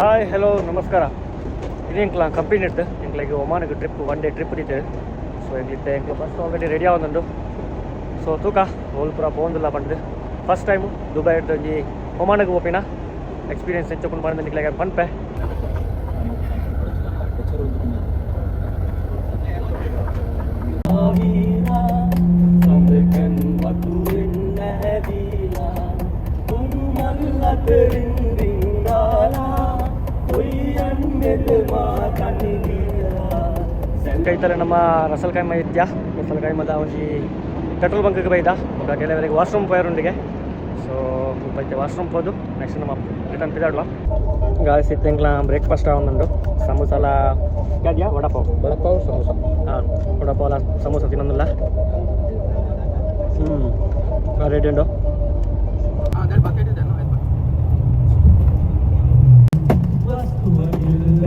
Hi hello ನಮಸ್ಕಾರ. ಇದು ಎಂಕ್ಲ ಕಂಪನಿ ಇತ್ತು ಎಂಕ್ಲಾಗಿ ಒಮಾನಿಗೆ ಟ್ರಿಪ್ ಒನ್ ಡೇ ಟ್ರಿಪ್ ಇತ್ತು ಸೊ ಎಂಕ್ಲಿತ್ತೆ ಎಂಕ್ಲ ಬಸ್ ಆಲ್ರೆಡಿ ರೆಡಿ ಆವೊಂದುಂಡು ಸೊ ತೂಕ ಹೋಲ್ಪುರ ಪೂರ ಪೋಂದಿಲ್ಲ ಬಂದು ಫಸ್ಟ್ ಟೈಮು ದುಬೈ ಇಟ್ಟು ಒಂಜಿ ಒಮಾನಿಗೆ ಓಪಿನ ಎಕ್ಸ್ಪೀರಿಯನ್ಸ್ ಹೆಚ್ಚುಕೊಂಡು ಬಂದ ನಿಕ್ಲಾಗ ಪನ್ಪೆ ಕೈತಲೆ ನಮ್ಮ ರಸಲ್ಕಾಯಿ ಮೈ ಇತ್ಯಾ ರಸಲ್ಕಾಯಿ ಮದ ಒಂಜಿ ಪೆಟ್ರೋಲ್ ಬಂಕ್ಗೆ ಬೈದ? ఒక ಕೆಲವರಿಗೆ ವಾಶ್ರೂಮ್ ಪೋಯರೊಂದಿಗೆ ಸೊ ಬೈತೆ ವಾಶ್ರೂಮ್ ಹೋದು ನೆಕ್ಸ್ಟ್ ನಮ್ಮ ರಿಟರ್ನ್ ಪಿದಾಡ್ಲ ಗಾಳಿ ಸಿಕ್ಕಿಂಗ್ಲ ಬ್ರೇಕ್ಫಾಸ್ಟ್ ಆವೊಂದುಂಡು ಸಮೋಸಾಲ ಇದೆಯಾ? ವಡಪಾವ್. ವಡಪಾವ್ ಸಮೋಸ. ಹಾಂ ವಡಪಾವಲ ಸಮೋಸ ತಿನ್ನೊಂದಿಲ್ಲ. ಹ್ಞೂ ರೆಡಿ ಉಂಡು.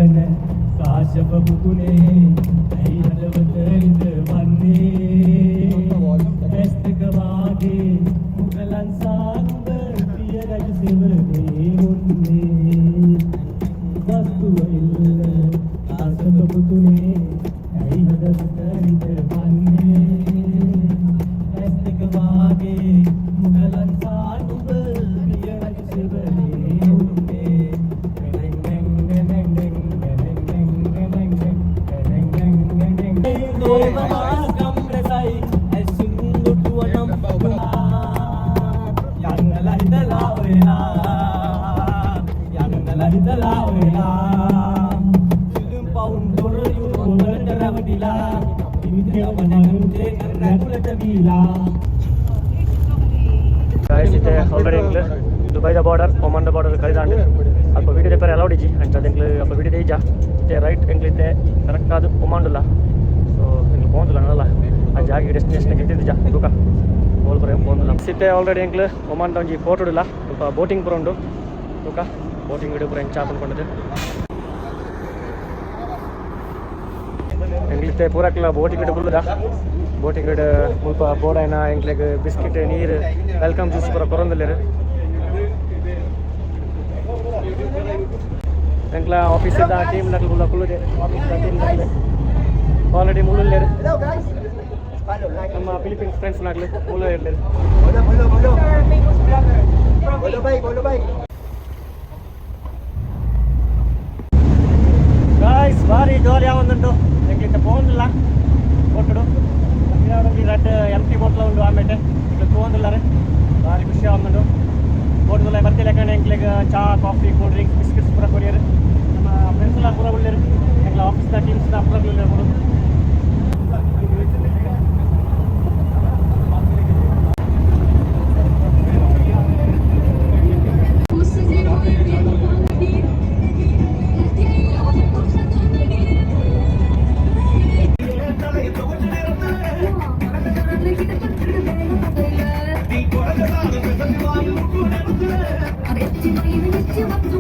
കണ്ടന കാശപ പുകുനെ ഐഹലവതരിത് വന്നേ എസ്തകവാദി മുഗലൻസാ ಗಾಯ್ಸ್ ಇತ್ತೆ ಆಲ್ರೆಡಿ ಎಂಕ್ಲು ದುಬೈದ ಬಾರ್ಡರ್ ಒಮನ್ದ ಬಾರ್ಡರ್ ಕೈದಾಂಡು ಅಲ್ಪ ವೀಡಿಯೋ ದೆಪ್ಪರೆ ಅಲೌಡ್ ಇಜಿ ಅಂತ ಎಂಕ್ಲು ಅಲ್ಪ ವೀಡಿಯೋ ದೇಯ್ಜ ಇತ್ತೆ ರೈಟ್ ಎಂಕ್ಲಿತ್ತೆ ಕರೆಕ್ಟ್ ಆದು ಒಮಾಂಡುಲ್ಲ ಸೊ ಎಂಕ್ಲು ಪೋಂದುಲ್ಲ ನಲ್ಲ ಆ ಜಾಗ ಡೆಸ್ಟಿನೇಷನ್ ಗೆದ್ದಿದ್ದ ತೂಕ. ಹೋಲ್ ಬರ ಪೋಂದುಲ್ಲ ಸಿತ್ತೆ ಆಲ್ರೆಡಿ ಎಂಕ್ಲು ಒಮಾನ್ ಒಂಜಿ ಫೋಟೋ ಇಡಲ್ಲ. ಸ್ವಲ್ಪ ಬೋಟಿಂಗ್ ಬರೋಂಡು ತೂಕ. ಬೋಟಿಂಗ್ ವಿಡಿಯೋ ಬರೋ ಹೆಂಗೆ ಚಾಪ್ ಹಾಕೊಂಡ್ಕೊಂಡಿದ್ದು ಎಂಗ್ಲಿತ್ತೆ ಪೂರಕ್ಲ ಬೋಟಿಂಗ್ ಗಿಡ ಬುಲ್ಲದ ಬೋಟಿಂಗ್ ಗಿಡ ಮುಲ್ಪ ಬೋಡಾಯ್ನ ಎಂಗ್ಲಿಗೆ ಬಿಸ್ಕಿಟ್, ನೀರು ವೆಲ್ಕಮ್ ಜ್ಯೂಸ್ ಪೂರ ಬರೋಂದಿಲ್ಲ ಎಂಕ್ಲ ಆಫೀಸಿಂದ ಟೀಮ್ ನಕ್ಲು ಬುಲ್ಲ ಕುಲ್ಲದೆ ಆಫೀಸಿದ ಟೀಮ್ ಆಲ್ರೆಡಿ ಮುಳ್ಳುಲ್ಲೇರು ನಮ್ಮ ಫಿಲಿಪೀನ್ಸ್ ಫ್ರೆಂಡ್ಸ್ ನಾಗ್ಲು ಮುಳ್ಳು ಇರ್ಲೇರು ಗಾಯ್ಸ್ ಭಾರಿ ಜೋಲಿ ಯಾವೊಂದುಂಟು ಎಂಕ್ಲಿಂದ ಪೋಂದಿಲ್ಲ ಕೊಟ್ಟಡು ರಡ್ ಎಂಟಿ ಬೋಟ್ಲ ಉಂಡು ಆಮೇಲೆ ಈಗ ತಗೊಂದಿಲ್ಲ ರೀ ಭಾರಿ ಖುಷಿ ಆವೊಂದುಂಡು ಬೋಟ್ದಲ್ಲ ಬರ್ತಿಲ್ಲ ಯಾಕಂದ್ರೆ ಎಂಕ್ಲಿಗೆ ಚಾ ಕಾಫಿ ಕೂಲ್ ಡ್ರಿಂಕ್ಸ್ ಬಿಸ್ಕಿಟ್ಸ್ ಪೂರ ಕೊಡಿಯರು ನಮ್ಮ ಫ್ರೆಂಡ್ಸ್ ಎಲ್ಲ ಪೂರ ಉಳ್ಳೇರು ಎಂಗ್ಲ ಆಫೀಸ್ನ ಟೀಮ್ಸ್ನ ಪೂರ ಉಳ್ಳೇರು 지금